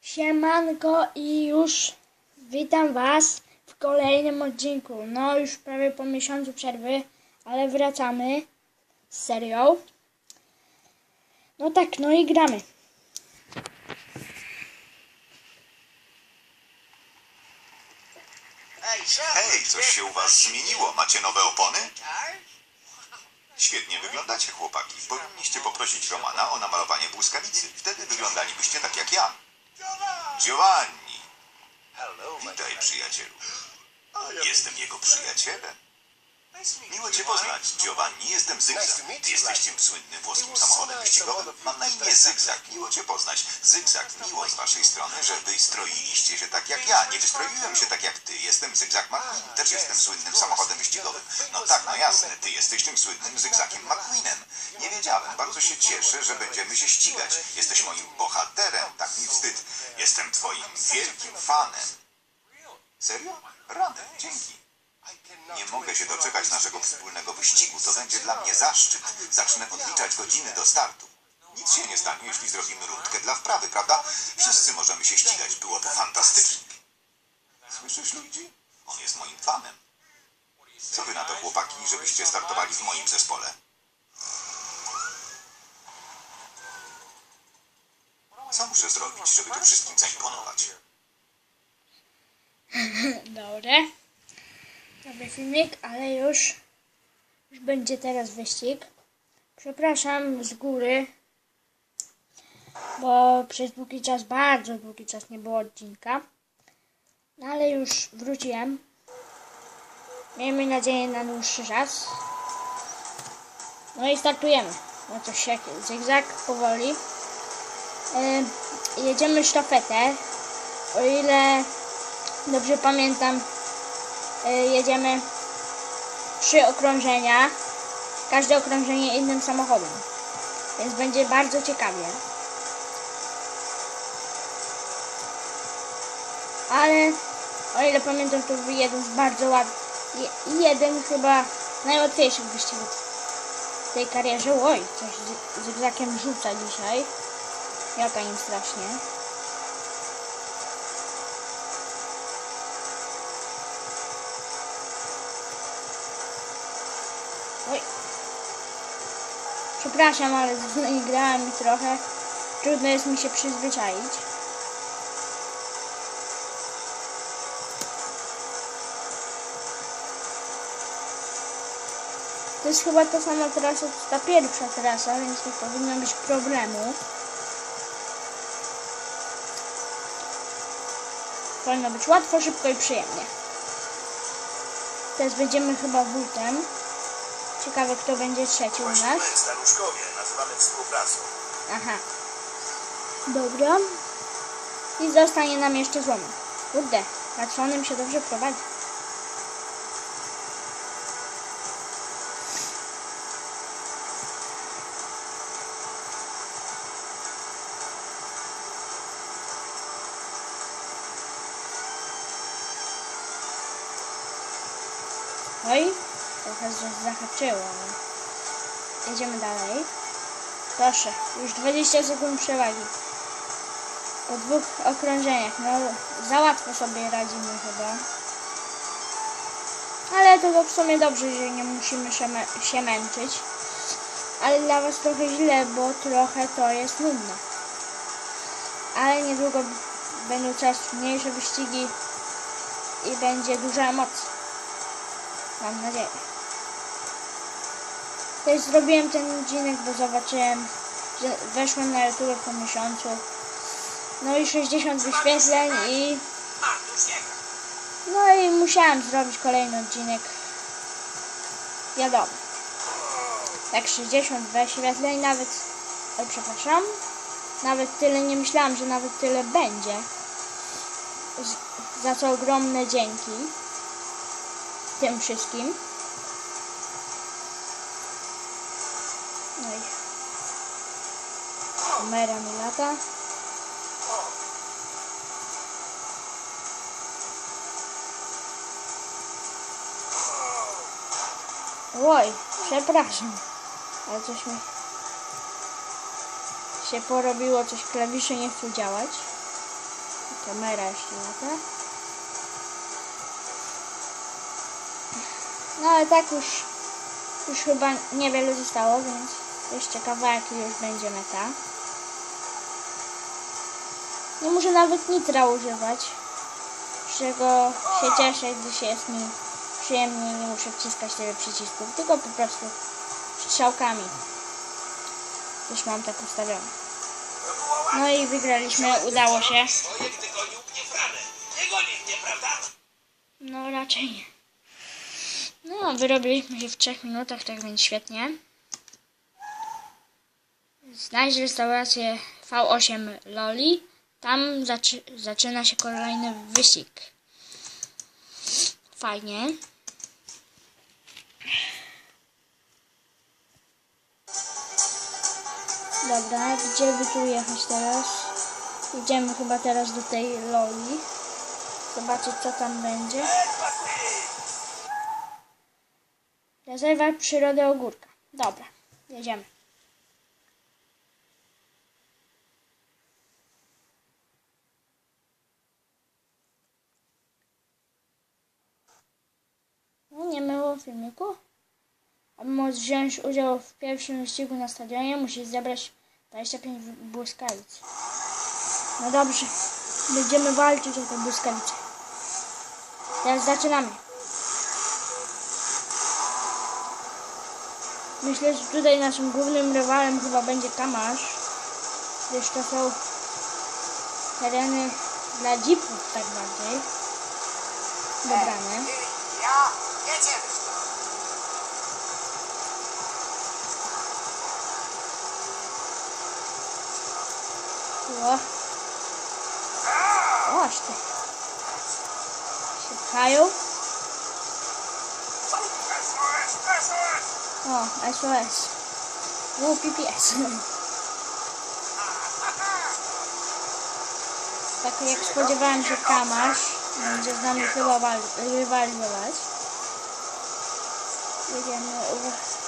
Siemanko i już witam Was w kolejnym odcinku. No już prawie po miesiącu przerwy, ale wracamy z serią. No tak, no i gramy. Hej, coś się u was zmieniło. Macie nowe opony? Świetnie wyglądacie, chłopaki. Powinniście poprosić Romana o namalowanie błyskawicy. Wtedy wyglądalibyście tak jak ja. Giovanni. Witaj, przyjacielu. Jestem jego przyjacielem. Miło cię poznać, Giovanni. Jestem Zygzak. Ty jesteś tym słynnym włoskim samochodem wyścigowym. Mam na imię Zygzak. Miło cię poznać. Zygzak, miło z waszej strony, że wystroiliście się tak jak ja. Nie wystroiłem się tak jak ty. Jestem Zygzak McQueen. Też jestem słynnym samochodem wyścigowym. No tak, no jasne. Ty jesteś tym słynnym Zygzakiem McQueenem. Nie wiedziałem. Bardzo się cieszę, że będziemy się ścigać. Jesteś moim bohaterem. Tak mi wstyd. Jestem twoim wielkim fanem. Serio? Rany. Dzięki. Nie mogę się doczekać naszego wspólnego wyścigu. To będzie dla mnie zaszczyt. Zacznę odliczać godziny do startu. Nic się nie stanie, jeśli zrobimy rundkę dla wprawy, prawda? Wszyscy możemy się ścigać. Było to fantastyczne. Słyszysz, Luigi? On jest moim fanem. Co wy na to, chłopaki, żebyście startowali w moim zespole? Muszę zrobić, żeby tu wszystkim zaimponować? Dobre. Dobry filmik, ale już, już będzie teraz wyścig. Przepraszam z góry, bo przez długi czas, bardzo długi czas nie było odcinka. No ale już wróciłem. Miejmy nadzieję na dłuższy czas. No i startujemy. No to się zygzak powoli. E, jedziemy sztafetę. O ile dobrze pamiętam, e, jedziemy trzy okrążenia. Każde okrążenie innym samochodem. Więc będzie bardzo ciekawie. Ale o ile pamiętam, to był jeden z bardzo łatwych. Jeden chyba z najłatwiejszych wyścigów w tej karierze. Oj, coś z zygzakiem rzuca dzisiaj. Jaka im strasznie. Oj. Przepraszam, ale grałem trochę. Trudno jest mi się przyzwyczaić. To jest chyba ta sama trasa, co ta pierwsza trasa, więc nie powinno być problemu. Powinno być łatwo, szybko i przyjemnie. Teraz będziemy chyba wójtem. Ciekawe, kto będzie trzeci u nas. Aha. Dobra. I zostanie nam jeszcze złomek. Kurde, Watsonem się dobrze prowadzi. Oj, trochę z- zahaczyło, ale jedziemy dalej. Proszę, już 20 sekund przewagi. Po dwóch okrążeniach, no za łatwo sobie radzimy chyba. Ale to w sumie dobrze, że nie musimy się, mę- się męczyć. Ale dla Was trochę źle, bo trochę to jest nudne. Ale niedługo będą coraz mniejsze wyścigi i będzie dużo emocji. Mam nadzieję. Też zrobiłem ten odcinek, bo zobaczyłem, że weszłem na YouTube po miesiącu. No i 60 wyświetleń i... No i musiałem zrobić kolejny odcinek. Wiadomo. Tak 60 wyświetleń, nawet... Oj, przepraszam. Nawet tyle, nie myślałam, że nawet tyle będzie. Za co ogromne dzięki. Tym wszystkim. No i kamera mi lata. Oj, przepraszam, ale coś mi się porobiło, coś klawisze nie chcą działać. Kamera jeszcze lata. No ale tak już, już chyba niewiele zostało, więc jeszcze kawałek i już będzie meta. Nie muszę nawet nitra używać, z czego się cieszę, gdyż jest mi przyjemnie, nie muszę wciskać tyle przycisków, tylko po prostu strzałkami. Już mam tak ustawione. No i wygraliśmy, udało się. No raczej nie. No, wyrobiliśmy się w 3 minutach, tak więc świetnie. Znajdź restaurację V8 Loli. Tam zaczy zaczyna się kolejny wyścig. Fajnie. Dobra, gdzie by tu jechać teraz? Idziemy chyba teraz do tej Loli. Zobaczyć co tam będzie. Rezerwat przyrody ogórka. Dobra, jedziemy. Nie było filmiku. Aby móc wziąć udział w pierwszym wyścigu na stadionie, musisz zebrać 25 błyskawic. No dobrze, będziemy walczyć o te błyskawice. Teraz zaczynamy. Myślę, że tutaj naszym głównym rywalem chyba będzie Kamasz. Gdyż to są tereny dla jeepów tak bardziej. Dobrane. Ja, jedziemy. O. Oś ty. Się. O, SOS. Głupi pies. Tak jak spodziewałem się Kamasz, będzie z nami chyba wal- rywalizować. Jedziemy. u-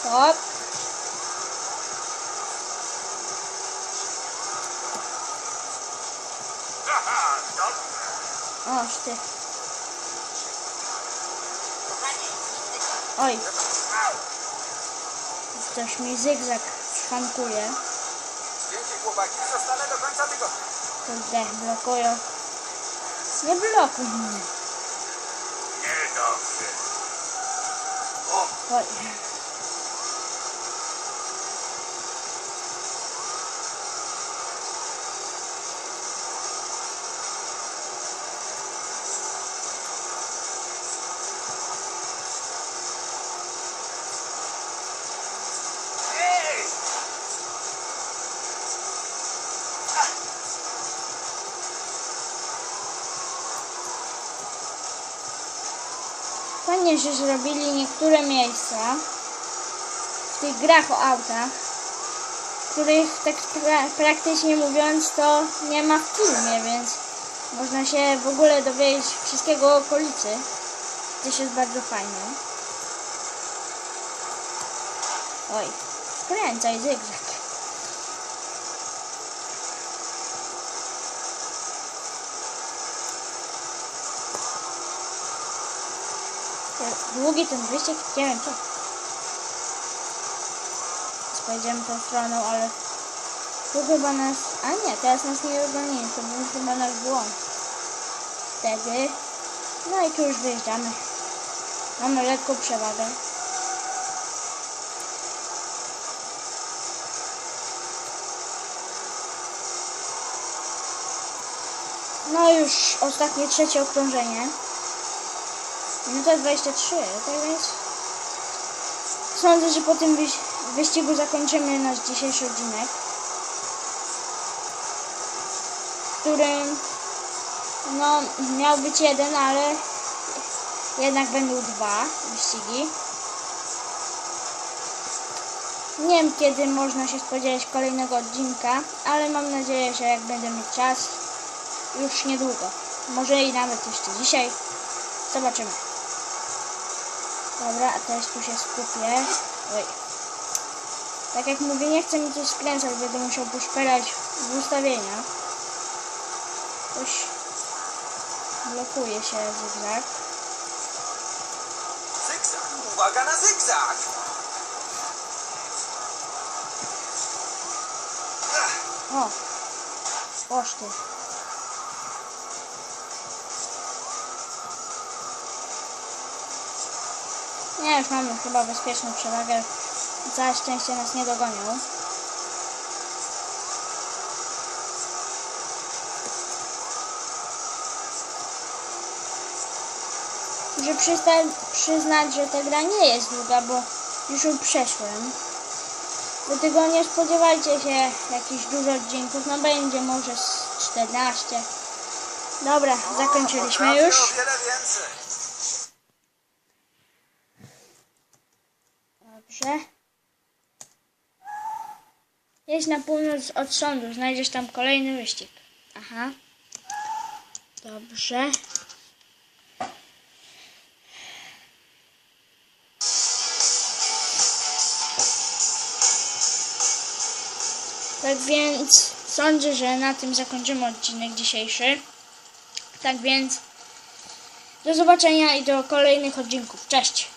Stop. Dobrze. Oż ty. Oj. Coś mi zygzak szwankuje. Dzięki chłopaki, zostanę do końca tygodnia. Kurde, blokują. Nie blokuj mnie. Niedobrze. Oj. Fajnie, że zrobili niektóre miejsca w tych grach o autach, których tak pra praktycznie mówiąc to nie ma w filmie, więc można się w ogóle dowiedzieć wszystkiego o okolicy. Gdzieś jest bardzo fajne. Oj, skręcaj zygzak. Długi ten wyścig, nie wiem co. Pojedziemy tą stroną, ale tu chyba nas... A nie, teraz nas nie dogonili, to był chyba nasz błąd. Wtedy... No i tu już wyjeżdżamy. Mamy lekką przewagę. No już ostatnie trzecie okrążenie. Minuta 23, tak więc sądzę, że po tym wyś- wyścigu zakończymy nasz dzisiejszy odcinek, w którym no miał być jeden, ale jednak będą dwa wyścigi. Nie wiem kiedy można się spodziewać kolejnego odcinka, ale mam nadzieję, że jak będę mieć czas, już niedługo. Może i nawet jeszcze dzisiaj. Zobaczymy. Dobra, a teraz tu się skupię. Oj. Tak jak mówię, nie chcę mi coś skręcać, będę musiał poszperać w ustawienia. Coś blokuje się zygzak. Zygzak. Uwaga na zygzak. O! Poszty. Nie, już mamy chyba bezpieczną przewagę. Całe szczęście nas nie dogonią. Muszę przysta- przyznać, że ta gra nie jest długa, bo już ją przeszłem. Dlatego nie spodziewajcie się jakichś dużo odcinków, no będzie może z 14. Dobra, zakończyliśmy już. Dobrze. Jedź na północ od sądu, znajdziesz tam kolejny wyścig. Aha. Dobrze. Tak więc sądzę, że na tym zakończymy odcinek dzisiejszy. Tak więc do zobaczenia i do kolejnych odcinków. Cześć!